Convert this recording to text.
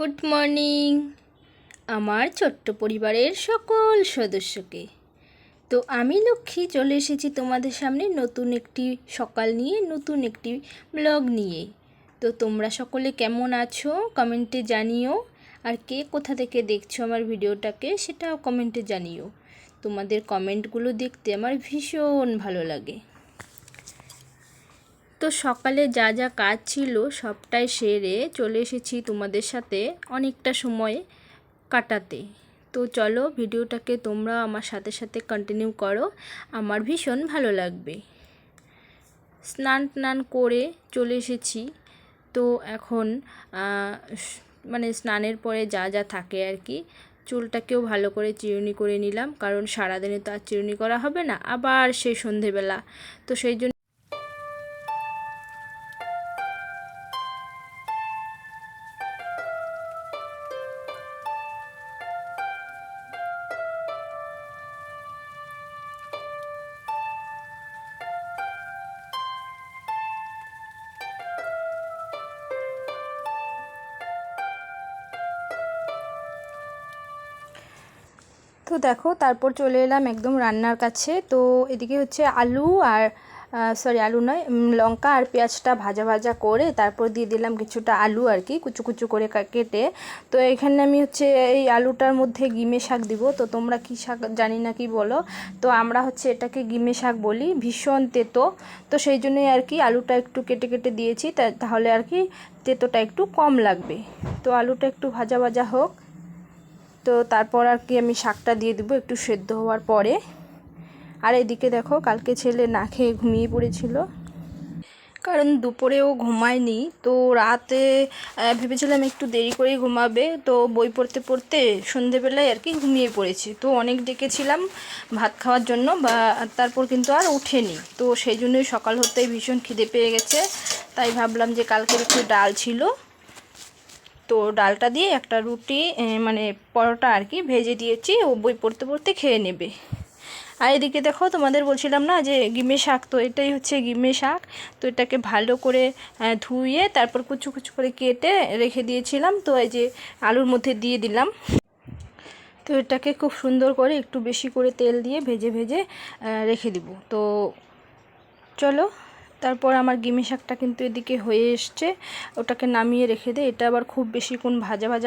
Good morning আমার ছোট্ট পরিবারের সকল সদস্যকে। তো আমি লক্ষ্মী, চলে এসেছি তোমাদের সামনে নতুন একটি সকাল নিয়ে, নতুন একটি ব্লগ নিয়ে। তো তোমরা সকলে কেমন আছো? কমেন্টে জানিও। আর কে কোথা থেকে দেখছ আমার ভিডিওটাকে, সেটাও কমেন্টে জানিও। তোমাদের কমেন্টগুলো দেখতে আমার ভীষণ ভালো লাগে। তো সকালে যা যা কাজ ছিল সবটাই সেরে চলে এসেছি তোমাদের সাথে অনেকটা সময় কাটাতে। তো চলো ভিডিওটাকে তোমরা আমার সাথে সাথে কন্টিনিউ করো। আমার ভীষণ ভালো লাগবে। স্নান টান করে চলে এসেছি। তো এখন মানে স্নানের পরে যা যা থাকে আর কি, চুলটাকেও ভালো করে চিরুনি করে নিলাম। কারণ সারাদিনে তো আর চিরুনি করা হবে না। আবার সেই সন্ধেবেলা। তো সেই জন্য তো দেখো, তারপর চলে এলাম একদম রান্নার কাছে। তো এদিকে হচ্ছে আলু আর সরি আলু নয় লঙ্কা আর পেঁয়াজটা ভাজা ভাজা করে তারপর দিয়ে দিলাম কিছুটা আলু আর কি, কুচু কুচু করে কেটে। তো এখানে আমি হচ্ছে এই আলুটার মধ্যে গিমে শাক দিব। তো তোমরা কি শাক জানি না কি বলো? তো আমরা হচ্ছে এটাকে গিমে শাক বলি, ভীষণ তেতো। তো সেই জন্যই আর কি আলুটা একটু কেটে কেটে দিয়েছি। তাহলে আর কি তেতোটা একটু কম লাগবে। তো আলুটা একটু ভাজা ভাজা হোক। তো তারপর আর কি আমি শাকটা দিয়ে দেবো একটু সেদ্ধ হওয়ার পরে। আর এদিকে দেখো, কালকে ছেলে না খেয়ে ঘুমিয়ে পড়েছিল। কারণ দুপুরেও ঘুমায়নি, তো রাতে ভেবেছিলাম একটু দেরি করেই ঘুমাবে। তো বই পড়তে পড়তে সন্ধেবেলায় আর কি ঘুমিয়ে পড়েছি। তো অনেক ডেকেছিলাম ভাত খাওয়ার জন্য, বা তারপর কিন্তু আর ওঠেনি। তো সেই জন্যই সকাল হতেই ভীষণ খিদে পেয়ে গেছে। তাই ভাবলাম যে কালকের একটু ডাল ছিল। তো ডালটা দিয়ে একটা রুটি মানে পরোটা আর কি ভেজে দিয়েছি, ও বই পড়তে পড়তে খেয়ে নেবে। আর এদিকে দেখো তোমাদের বলছিলাম না যে গিমে শাক, তো এটাই হচ্ছে গিমে শাক। তো এটাকে ভালো করে ধুয়ে তারপর কুচু কুচু করে কেটে রেখে দিয়েছিলাম। তো এই যে আলুর মধ্যে দিয়ে দিলাম। তো এটাকে খুব সুন্দর করে একটু বেশি করে তেল দিয়ে ভেজে ভেজে রেখে দিব। তো চলো তারপর আমার গিমি শাকটা কিন্তু এদিকে হয়ে এসছে, ওটাকে নামিয়ে রেখে দে, এটা আবার খুব বেশিক্ষণ ভাজা ভাজা